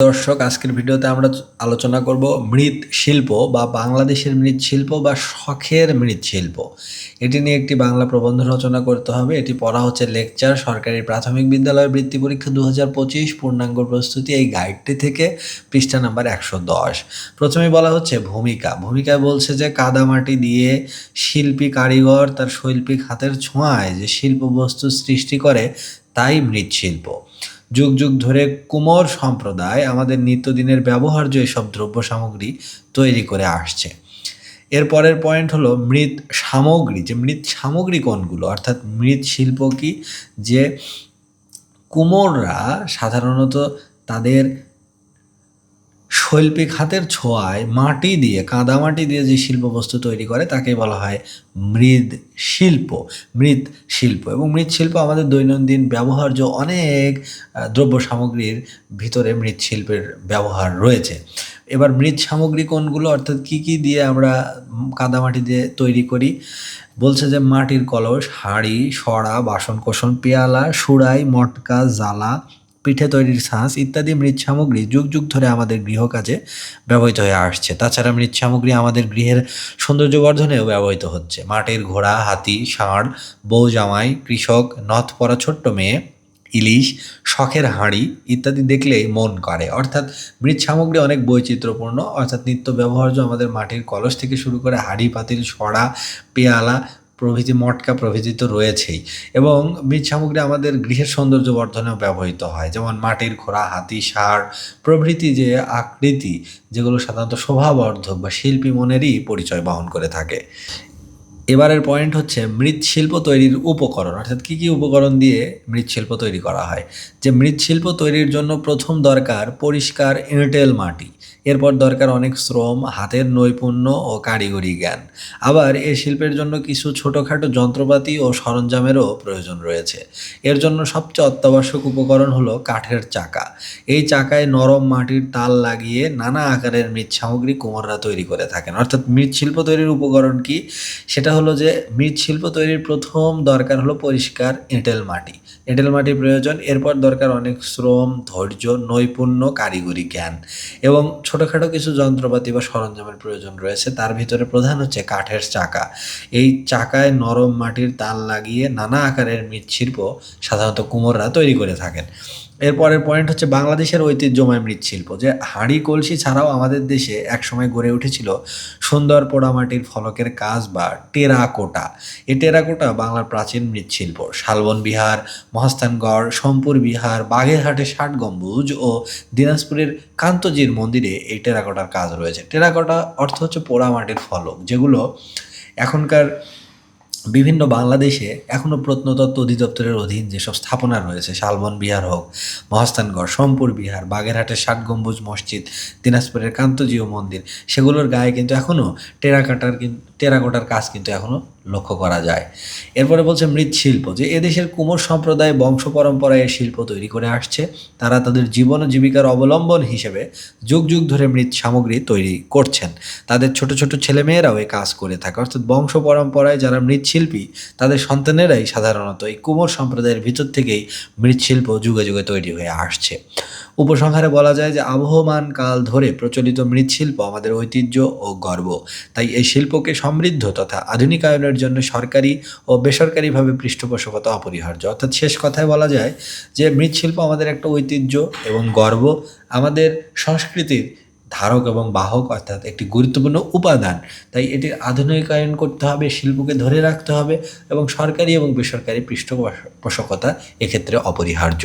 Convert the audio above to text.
দর্শক, আজকের ভিডিওতে আমরা আলোচনা করব মৃৎ শিল্প বা বাংলাদেশের মৃৎ শিল্প বা শখের মৃৎ শিল্প। এটি নিয়ে একটি বাংলা প্রবন্ধ রচনা করতে হবে। এটি পড়া হচ্ছে লেকচার, সরকারি প্রাথমিক বিদ্যালয় বৃত্তি পরীক্ষা দু হাজার পঁচিশ, পূর্ণাঙ্গ প্রস্তুতি এই গাইডটি থেকে, পৃষ্ঠা নাম্বার একশো দশ। প্রথমে বলা হচ্ছে ভূমিকা। ভূমিকায় বলছে যে কাদামাটি দিয়ে শিল্পী কারিগর তার শৈল্পিক হাতের ছোঁয়ায় যে শিল্প বস্তু সৃষ্টি করে, তাই মৃৎশিল্প যুগ যুগ ধরে কুমোর সম্প্রদায় আমাদের নিত্যদিনের ব্যবহার্য এসব দ্রব্য সামগ্রী তৈরি করে আসছে। এর পরের পয়েন্ট হলো মৃৎ সামগ্রী। যে মৃৎ সামগ্রী কোনগুলো? অর্থাৎ মৃৎ শিল্প কি? যে কুমোররা সাধারণত তাদের শৈল্পিক হাতের ছোঁয়ায় মাটি দিয়ে, কাদা মাটি দিয়ে যে শিল্প বস্তু তৈরি করে তাকে বলা হয় মৃৎ শিল্প। মৃৎ শিল্প। এবং মৃৎ শিল্প আমাদের দৈনন্দিন ব্যবহার্য অনেক দ্রব্য সামগ্রীর ভিতরে মৃৎশিল্পের ব্যবহার রয়েছে। এবার মৃৎ সামগ্রী কোনগুলো? অর্থাৎ কি কি দিয়ে আমরা কাদামাটি দিয়ে তৈরি করি? বলছে যে মাটির কলস, হাঁড়ি সরা বাসন কোসন পেয়ালা, সুড়াই, মটকা, জ্বালা পিঠে তৈরির ছাঁচ ইত্যাদি মৃৎ সামগ্রী যুগ যুগ ধরে আমাদের গৃহকাজে ব্যবহৃত হয়ে আসছে। তাছাড়া মৃৎ সামগ্রী আমাদের গৃহের সৌন্দর্য বর্ধনেও ব্যবহৃত হচ্ছে। মাটির ঘোড়া, হাতি, ষাঁড়, বউ জামাই, কৃষক, নথ পরা ছোট্ট মেয়ে, ইলিশ, শখের হাঁড়ি ইত্যাদি দেখলেই মন করে। অর্থাৎ মৃৎ সামগ্রী অনেক বৈচিত্র্যপূর্ণ। অর্থাৎ নিত্য ব্যবহার্য আমাদের মাটির কলস থেকে শুরু করে হাঁড়ি, পাতিল সরা পেয়ালা প্রভৃতি মটকা প্রভৃতি তো রয়েছেই। এবং মৃৎ সামগ্রী আমাদের গৃহের সৌন্দর্য বর্ধনেও ব্যবহৃত হয়। যেমন মাটির ঘোড়া হাতি সার প্রভৃতি যে আকৃতি, যেগুলো সাধারণত শোভাবর্ধক বা শিল্পী মনেরই পরিচয় বহন করে থাকে। এবারের পয়েন্ট হচ্ছে মৃৎশিল্প তৈরির উপকরণ। অর্থাৎ কী কী উপকরণ দিয়ে মৃৎশিল্প তৈরি করা হয়? যে মৃৎশিল্প তৈরির জন্য প্রথম দরকার পরিষ্কার এঁটেল মাটি। এরপর দরকার অনেক শ্রম, হাতের নৈপুণ্য ও কারিগরি জ্ঞান। আবার এ শিল্পের জন্য কিছু ছোটোখাটো যন্ত্রপাতি ও সরঞ্জামেরও প্রয়োজন রয়েছে। এর জন্য সবচেয়ে অত্যাবশ্যক উপকরণ হলো কাঠের চাকা। এই চাকায় নরম মাটির তাল লাগিয়ে নানা আকারের মৃৎ সামগ্রী কুমোররা তৈরি করে থাকেন। অর্থাৎ মৃৎশিল্প তৈরির উপকরণ কি? সেটা হলো যে মৃৎশিল্প তৈরির প্রথম দরকার হলো পরিষ্কার এঁটেল মাটি। এঁটেল মাটি প্রয়োজন, এরপর দরকার অনেক শ্রম, ধৈর্য, নৈপুণ্য, কারিগরি জ্ঞান। এবং ছোটোখাটো কিছু যন্ত্রপাতি বা সরঞ্জামের প্রয়োজন রয়েছে, তার ভিতরে প্রধান হচ্ছে কাঠের চাকা। এই চাকায় নরম মাটির তাল লাগিয়ে নানা আকারের মৃৎশিল্প, সাধারণত কুমোররা তৈরি করে থাকেন। এরপরের পয়েন্ট হচ্ছে বাংলাদেশের ঐতিহ্যময় মৃৎশিল্প, যে হাঁড়ি কলসি ছাড়াও আমাদের দেশে একসময় গড়ে উঠেছিল সুন্দর পোড়ামাটির ফলকের কাজ বা টেরাকোটা। এই টেরাকোটা বাংলার প্রাচীন মৃৎশিল্প, শালবন বিহার, মহাস্থানগড়, সোমপুর বিহার বাগেরহাটের ষাট গম্বুজ ও দিনাজপুরের কান্তজির মন্দিরে এই টেরাকোটার কাজ রয়েছে। টেরাকোটা অর্থ হচ্ছে পোড়ামাটির ফলক, যেগুলো এখনকার বিভিন্ন বাংলাদেশে এখনও প্রত্নতত্ত্ব অধিদপ্তরের অধীন যেসব স্থাপনা রয়েছে, শালবন বিহার হোক, মহাস্থানগড়, সোমপুর বিহার, বাগেরহাটের ষাট গম্বুজ মসজিদ, দিনাজপুরের কান্তজীয় মন্দির, সেগুলোর গায়ে কিন্তু এখনও টেরাকাটার কিন্তু টেরাকোটার কাজ কিন্তু এখনও লক্ষ্য করা যায়। এরপরে বলছে মৃৎশিল্প, যে এদেশের কুমোর সম্প্রদায় বংশ পরম্পরায় শিল্প তৈরি করে আসছে। তারা তাদের জীবন ও জীবিকার অবলম্বন হিসেবে যুগ যুগ ধরে মৃৎ সামগ্রী তৈরি করছেন। তাদের ছোট ছোট ছেলেমেয়েরাও এই কাজ করে থাকে। অর্থাৎ বংশ পরম্পরায় যারা মৃৎশিল্পী, তাদের সন্তানেরাই সাধারণত এই কুমোর সম্প্রদায়ের ভিতর থেকেই মৃৎশিল্প যুগে যুগে তৈরি হয়ে আসছে। উপসংহারে বলা যায় যে আবহমান কাল ধরে প্রচলিত মৃৎশিল্প আমাদের ঐতিহ্য ও গর্ব। তাই এই শিল্পকে সমৃদ্ধ তথা আধুনিকায়নের জন্য সরকারি ও বেসরকারিভাবে পৃষ্ঠপোষকতা অপরিহার্য। অর্থাৎ শেষ কথায় বলা যায় যে মৃৎশিল্প আমাদের একটা ঐতিহ্য এবং গর্ব, আমাদের সংস্কৃতির ধারক এবং বাহক, অর্থাৎ একটি গুরুত্বপূর্ণ উপাদান। তাই এটির আধুনিকায়ন করতে হবে, শিল্পকে ধরে রাখতে হবে এবং সরকারি এবং বেসরকারি পৃষ্ঠপোষকতা এক্ষেত্রে অপরিহার্য।